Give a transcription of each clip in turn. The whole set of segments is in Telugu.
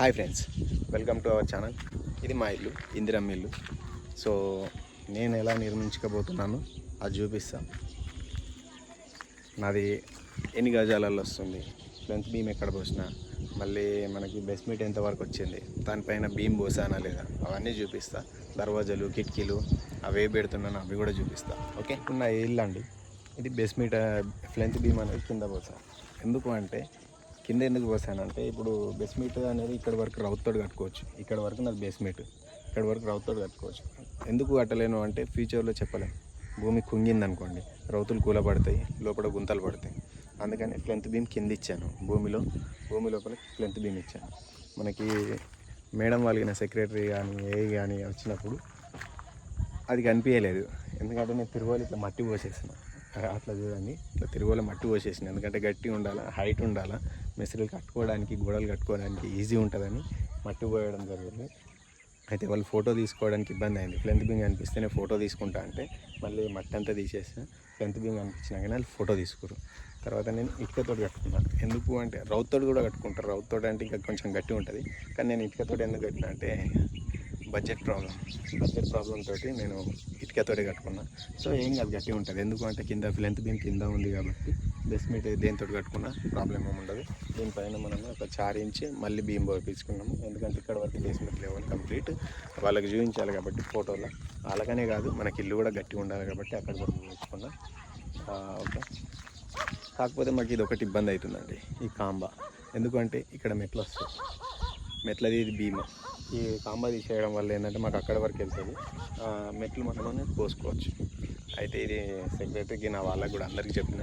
Hi friends welcome to our channel. ఇది మా ఇల్లు ఇందిరమ్మ ఇల్లు. సో నేను ఎలా నిర్మించకపోతున్నాను అది చూపిస్తా. నాది ఎన్ని గజాలలో వస్తుంది? లెంత్ బీమ్ ఎక్కడ పోసినా? మళ్ళీ మనకి బెస్మీట్ ఎంత వరకు వచ్చింది? దానిపైన బీమ్ పోసానా లేదా? అవన్నీ చూపిస్తా. దర్వాజాలు కిటికీలు అవే పెడుతున్నాను అవి కూడా చూపిస్తా. ఓకే? నా ఇల్లు అండి? ఇది బెస్మీట్ ఫ్లెంత్ బీమ్ అనేది కింద పోసా. ఎందుకు అంటే కింద ఎందుకు పోసానంటే ఇప్పుడు బేస్మెంట్ అనేది ఇక్కడ వరకు రౌత్తోడు కట్టుకోవచ్చు. ఇక్కడ వరకు నాది బేస్మెంట్ ఇక్కడ వరకు రౌత్తోడు కట్టుకోవచ్చు. ఎందుకు కట్టలేను అంటే ఫ్యూచర్లో చెప్పలేము భూమి కుంగింది అనుకోండి. రౌతులు కూలబడతాయి లోపల గుంతలు పడతాయి. అందుకని ఫ్లెంత్ బీమ్ కింద ఇచ్చాను. భూమిలో భూమి లోపల ఫ్లెంత్ బీమ్ ఇచ్చాను. మనకి మేడం వాళ్ళకి సెక్రటరీ కానీ ఏ కానీ వచ్చినప్పుడు అది కనిపించలేదు. ఎందుకంటే నేను తిరువాలి ఇట్లా మట్టి పోసేసాను. అట్లా చూడండి. ఇట్లా తిరుమల మట్టి పోసేసాను. ఎందుకంటే గట్టి ఉండాలా హైట్ ఉండాలా మెసరీలు కట్టుకోవడానికి గోడలు కట్టుకోవడానికి ఈజీ ఉంటుందని మట్టి పోయడం జరిగింది. అయితే వాళ్ళు ఫోటో తీసుకోవడానికి ఇబ్బంది అయింది. ఫ్లెంత్ బింగ్ అనిపిస్తేనే ఫోటో తీసుకుంటా అంటే మళ్ళీ మట్టి అంతా తీసేస్తే ఫ్లెంత్ బింగ్ అనిపించినా కానీ వాళ్ళు ఫోటో తీసుకురు. తర్వాత నేను ఇటుకతోటి కట్టుకున్నాను ఎందుకు అంటే రౌత్తోడు కూడా కట్టుకుంటారు. రౌత్తోడు అంటే ఇంకా కొంచెం గట్టి ఉంటుంది. కానీ నేను ఇటుకతోటి ఎందుకు కట్టినా అంటే బడ్జెట్ ప్రాబ్లం. బడ్జెట్ ప్రాబ్లం తోటి నేను ఇటుకతోటి కట్టుకున్నా. సో ఏం కాదు గట్టి ఉంటుంది. ఎందుకంటే కింద లెంత్ బీమ్ కింద ఉంది కాబట్టి బెస్మెంట్ దేనితో కట్టుకున్నా ప్రాబ్లం ఏమి ఉండదు. దీనిపైన మనం ఒక చార్ మళ్ళీ బీమ్ పోయించుకున్నాము ఎందుకంటే ఇక్కడ వరకు బేస్మెంట్ లెవెల్ కంప్లీట్ వాళ్ళకి చూపించాలి కాబట్టి ఫోటోలో. అలాగనే కాదు మనకి ఇల్లు కూడా గట్టిగా ఉండాలి కాబట్టి అక్కడ వరకు పోయించుకున్నా ఓకే. కాకపోతే మాకు ఇది ఒకటి ఇబ్బంది అవుతుందండి ఈ కాంబా. ఎందుకంటే ఇక్కడ మెట్లు వస్తాయి. మెట్లది ఇది భీమ. ఈ కాంబా తీసేయడం వల్ల ఏంటంటే మాకు అక్కడ వరకు వెళ్తుంది. మెట్లు మనలోనే పోసుకోవచ్చు. అయితే ఇది సెక్రటరీకి నా వాళ్ళకి కూడా అందరికీ చెప్పిన.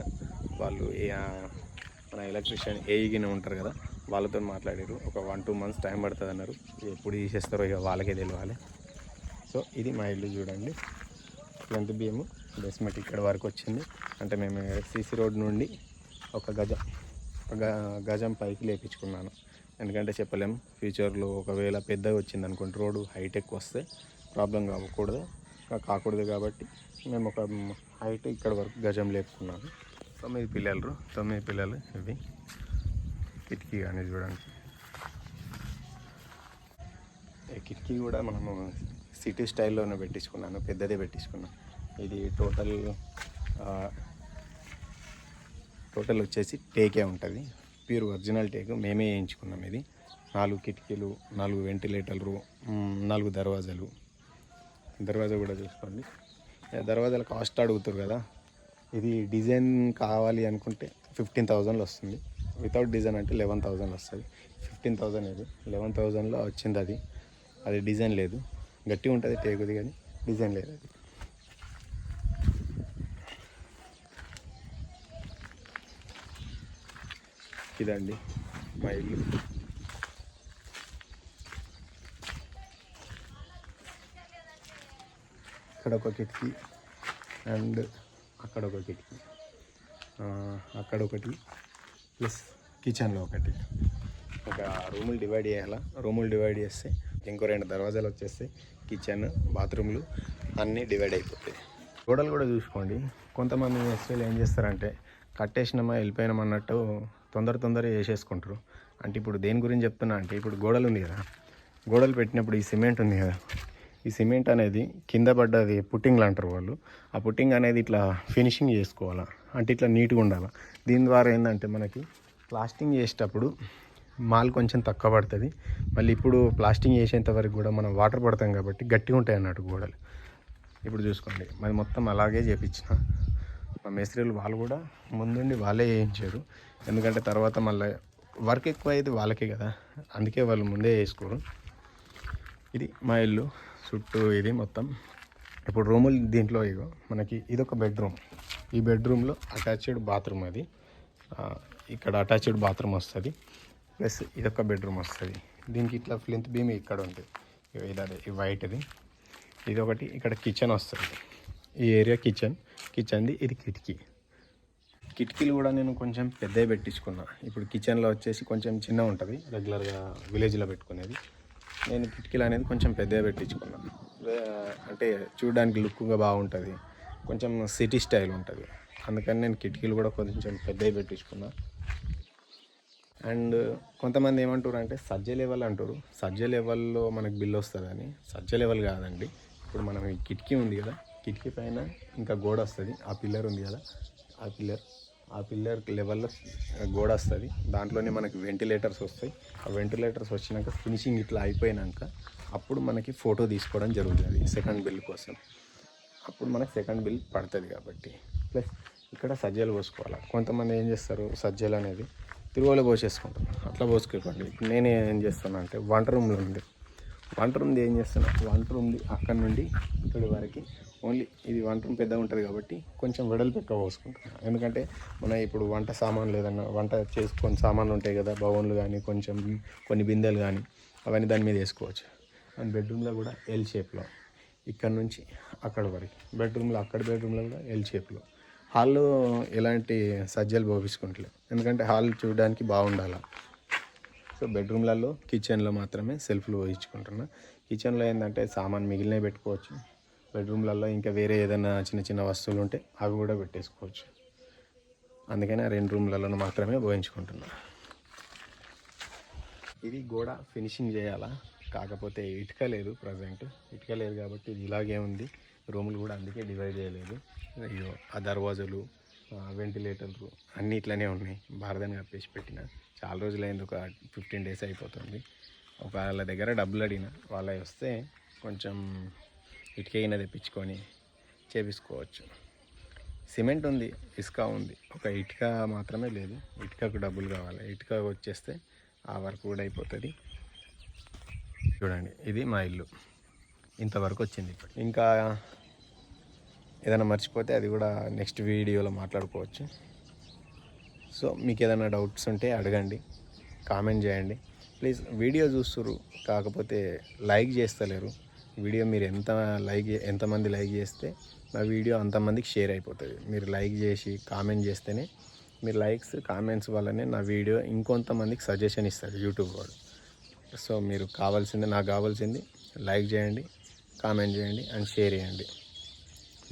వాళ్ళు ఏ మన ఎలక్ట్రీషియన్ ఏఈగిన ఉంటారు కదా వాళ్ళతో మాట్లాడారు ఒక వన్ టూ మంత్స్ టైం పడుతుంది అన్నారు. ఎప్పుడు తీసేస్తారో ఇక వాళ్ళకే తెలియాలి సో ఇది మా ఇల్లు చూడండి. లెంత్ బీము బేస్మెంట్ ఇక్కడ వరకు వచ్చింది. అంటే మేము సీసీ రోడ్ నుండి ఒక గజం గజం పైకి లేపించుకున్నాను. ఎందుకంటే చెప్పలేం ఫ్యూచర్లో ఒకవేళ పెద్దగా వచ్చింది అనుకోండి రోడ్డు హైటెక్ వస్తే ప్రాబ్లం కాకూడదు. కాకూడదు కాబట్టి మేము ఒక హైట్ ఇక్కడ వరకు గజం లేపుకున్నాను. తొమ్మిది పిల్లలు తొమ్మిది పిల్లలు ఇవి. కిటికీ కానీ చూడండి. కిటికీ కూడా మనము సిటీ స్టైల్లోనే పెట్టించుకున్నాను పెద్దదే పెట్టించుకున్నాను. ఇది టోటల్ టోటల్ వచ్చేసి టేకే ఉంటుంది. Pure original teak. మేమే వేయించుకున్నాం ఇది. నాలుగు కిటికీలు నాలుగు వెంటిలేటర్లు నాలుగు దర్వాజాలు. దర్వాజా కూడా చూసుకోండి. దర్వాజాల కాస్ట్ అడుగుతారు కదా. ఇది డిజైన్ కావాలి అనుకుంటే ఫిఫ్టీన్ థౌజండ్లో వస్తుంది. వితౌట్ డిజైన్ అంటే లెవెన్ థౌజండ్ వస్తుంది. ఫిఫ్టీన్ థౌజండ్ ఇది లెవెన్ థౌజండ్లో వచ్చింది అది. అది డిజైన్ లేదు. గట్టి ఉంటుంది టేకుది కానీ డిజైన్ లేదు అది. ఇదండి. మా ఇల్లు. ఇక్కడ ఒక కిటికీ అండ్ అక్కడ ఒక కిటికీ. అక్కడ ఒకటి ప్లస్ కిచెన్లో ఒకటి. ఒక రూములు డివైడ్ చేయాలా? రూములు డివైడ్ చేస్తే ఇంకో రెండు దర్వాజాలు వచ్చేస్తే కిచెన్ బాత్రూమ్లు అన్నీ డివైడ్ అయిపోతాయి. గోడలు కూడా చూసుకోండి. కొంతమంది ఎస్టీలు ఏం చేస్తారంటే కట్టేసినామా వెళ్ళిపోయినామన్నట్టు తొందర తొందర వేసేసుకుంటారు. అంటే ఇప్పుడు దేని గురించి చెప్తున్నా అంటే ఇప్పుడు గోడలు ఉంది కదా గోడలు పెట్టినప్పుడు ఈ సిమెంట్ ఉంది కదా ఈ సిమెంట్ అనేది కింద పడ్డది పుట్టింగ్లు అంటారు వాళ్ళు. ఆ పుట్టింగ్ అనేది ఇట్లా ఫినిషింగ్ చేసుకోవాలా అంటే ఇట్లా నీట్గా ఉండాలి? దీని ద్వారా ఏంటంటే మనకి ప్లాస్టింగ్ చేసేటప్పుడు మాల్ కొంచెం తక్కువ పడుతుంది. మళ్ళీ ఇప్పుడు ప్లాస్టింగ్ చేసేంత వరకు కూడా మనం వాటర్ పడతాం కాబట్టి గట్టిగా ఉంటాయి అన్నట్టు గోడలు. ఇప్పుడు చూసుకోండి మరి మొత్తం అలాగే చేపించిన. మా మేస్త్రీలు వాళ్ళు కూడా ముందుండి వాళ్ళే వేయించారు ఎందుకంటే తర్వాత మళ్ళీ వర్క్ ఎక్కువ అయ్యేది వాళ్ళకే కదా. అందుకే వాళ్ళు ముందే వేసుకోరు. ఇది మా ఇల్లు చుట్టూ ఇది మొత్తం. ఇప్పుడు రూములు దీంట్లో ఇగో మనకి ఇదొక బెడ్రూమ్. ఈ బెడ్రూమ్లో అటాచ్డ్ బాత్రూమ్ అది. ఇక్కడ అటాచ్డ్ బాత్రూమ్ వస్తుంది. ప్లస్ ఇదొక బెడ్రూమ్ వస్తుంది. దీనికి ఇట్లా ఫ్లింత్ బీమ్ ఇక్కడ ఉంటుంది. ఇది అదే ఈ వైట్ది. ఇది ఒకటి ఇక్కడ కిచెన్ వస్తుంది. ఈ ఏరియా కిచెన్. కిచెన్ది ఇది కిటికీ. కిటికీలు కూడా నేను కొంచెం పెద్దవి పెట్టించుకున్నా. ఇప్పుడు కిచెన్లో వచ్చేసి కొంచెం చిన్న ఉంటుంది. రెగ్యులర్గా విలేజ్లో పెట్టుకునేది. నేను కిటికీలు అనేది కొంచెం పెద్దగా పెట్టించుకున్నాను అంటే చూడడానికి లుక్గా బాగుంటుంది. కొంచెం సిటీ స్టైల్ ఉంటుంది. అందుకని నేను కిటికీలు కూడా కొంచెం పెద్దవి పెట్టించుకున్నా. అండ్ కొంతమంది ఏమంటారు అంటే సజ్జ లెవెల్ అంటారు. సజ్జ లెవెల్లో మనకు బిల్ వస్తుందని. సజ్జ లెవెల్ కాదండి. ఇప్పుడు మనం ఈ కిటికీ ఉంది కదా కిటికీ పైన ఇంకా గోడ వస్తుంది. ఆ పిల్లర్ ఉంది కదా. ఆ పిల్లర్ ఆ పిల్లర్ లెవెల్లో గోడ వస్తుంది. దాంట్లోనే మనకి వెంటిలేటర్స్ వస్తాయి. ఆ వెంటిలేటర్స్ వచ్చినాక ఫినిషింగ్ ఇట్లా అయిపోయినాక అప్పుడు మనకి ఫోటో తీసుకోవడం జరుగుతుంది సెకండ్ బిల్ కోసం. అప్పుడు మనకు సెకండ్ బిల్ పడుతుంది కాబట్టి. ప్లస్ ఇక్కడ సజ్జలు పోసుకోవాలి. కొంతమంది ఏం చేస్తారు? సజ్జలు అనేది తిరువలో పోసేసుకుంటారు. అట్లా పోసుకోకండి ఇప్పుడు నేను ఏం చేస్తాను అంటే వంట రూమ్లో ఉంది వంట రూమ్ది ఏం చేస్తున్నా? వంట రూమ్ది అక్కడ నుండి ఇక్కడి వరకు. ఓన్లీ ఇది వంట రూమ్ పెద్దగా ఉంటుంది కాబట్టి కొంచెం వెడల్పు ఎక్కువ పోసుకుంటున్నాను ఎందుకంటే మన ఇప్పుడు వంట సామాన్లు లేదన్నా వంట చేసుకొని సామాన్లు ఉంటాయి కదా బౌన్లు కానీ కొంచెం కొన్ని బిందెలు కానీ అవన్నీ దాని మీద వేసుకోవచ్చు. అండ్ బెడ్రూమ్లో కూడా ఎల్ షేప్లో ఇక్కడ నుంచి అక్కడ వరకు. బెడ్రూమ్లో అక్కడ బెడ్రూమ్లో కూడా ఎల్ షేప్లో హాల్లో ఎలాంటి సజ్జలు పోపించుకుంటలేదు. ఎందుకంటే హాల్ చూడడానికి బాగుండాలి? సో బెడ్రూమ్లలో కిచెన్లో మాత్రమే సెల్ఫ్లు పోయించుకుంటున్నా కిచెన్లో ఏంటంటే సామాన్ మిగిలినవి పెట్టుకోవచ్చు. బెడ్రూమ్లలో ఇంకా వేరే ఏదైనా చిన్న చిన్న వస్తువులు ఉంటే అవి కూడా పెట్టేసుకోవచ్చు. అందుకని ఆ రెండు రూమ్లలో మాత్రమే పోయించుకుంటున్నా ఇది గోడ ఫినిషింగ్ చేయాలా? కాకపోతే ఇటుక లేదు ప్రజెంట్. ఇటుక లేదు కాబట్టి ఇది ఇలాగే ఉంది. రూములు కూడా అందుకే డివైడ్ చేయలేదు. అయ్యో ఆ దర్వాజలు వెంటిలేటర్లు అన్నీ ఇట్లనే ఉన్నాయి. భారతని కప్పేసి పెట్టిన. చాలా రోజులైంది ఒక ఫిఫ్టీన్ డేస్ అయిపోతుంది. ఒక వాళ్ళ దగ్గర డబ్బులు అడిగిన వాళ్ళ వస్తే కొంచెం ఇటుక తెప్పించుకొని చేపించుకోవచ్చు. సిమెంట్ ఉంది ఇసుక ఉంది. ఒక ఇటుక మాత్రమే లేదు ఇటుకకు డబ్బులు కావాలి. ఇటుక వచ్చేస్తే ఆ వర్క్ కూడా అయిపోతుంది. చూడండి ఇది మా ఇల్లు. ఇంతవరకు వచ్చింది ఇప్పుడు ఇంకా ఏదైనా మర్చిపోతే అది కూడా నెక్స్ట్ వీడియోలో మాట్లాడుకోవచ్చు. సో మీకు ఏదైనా డౌట్స్ ఉంటే అడగండి కామెంట్ చేయండి. ప్లీజ్ వీడియో చూస్తురు కాకపోతే లైక్ చేస్తలేరు. వీడియో మీరు ఎంత లైక్ ఎంతమంది లైక్ చేస్తే నా వీడియో అంతమందికి షేర్ అయిపోతుంది. మీరు లైక్ చేసి కామెంట్ చేస్తేనే మీరు లైక్స్ కామెంట్స్ వల్లనే నా వీడియో ఇంకొంతమందికి సజెషన్ ఇస్తారు యూట్యూబ్ వాళ్ళు. సో మీరు కావాల్సింది నాకు కావాల్సింది లైక్ చేయండి కామెంట్ చేయండి అండ్ షేర్ చేయండి.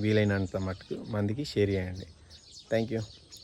వీలైనంత మటుకు మందికి షేర్ చేయండి. Thank you.